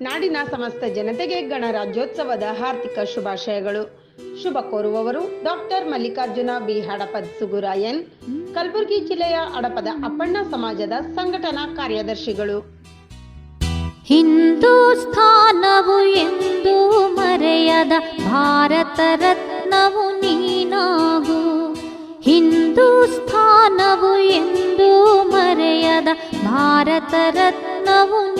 ನಾಡಿನ ಸಮಸ್ತ ಜನತೆಗೆ ಗಣರಾಜ್ಯೋತ್ಸವದ ಹಾರ್ದಿಕ ಶುಭಾಶಯಗಳು. ಶುಭ ಕೋರುವವರು ಡಾಕ್ಟರ್ ಮಲ್ಲಿಕಾರ್ಜುನ ಬಿ. ಹಡಪದ್ ಸುಗುರಾಯನ್, ಕಲಬುರಗಿ ಜಿಲ್ಲೆಯ ಹಡಪದ ಅಪ್ಪಣ್ಣ ಸಮಾಜದ ಸಂಘಟನಾ ಕಾರ್ಯದರ್ಶಿಗಳು. ಹಿಂದೂಸ್ಥಾನವು ಎಂದು ಮರೆಯದ ಭಾರತ ರತ್ನವು ನೀನಾಗು. ಹಿಂದೂಸ್ಥಾನವು ಎಂದು ಮರೆಯದ ಭಾರತ ರತ್ನವು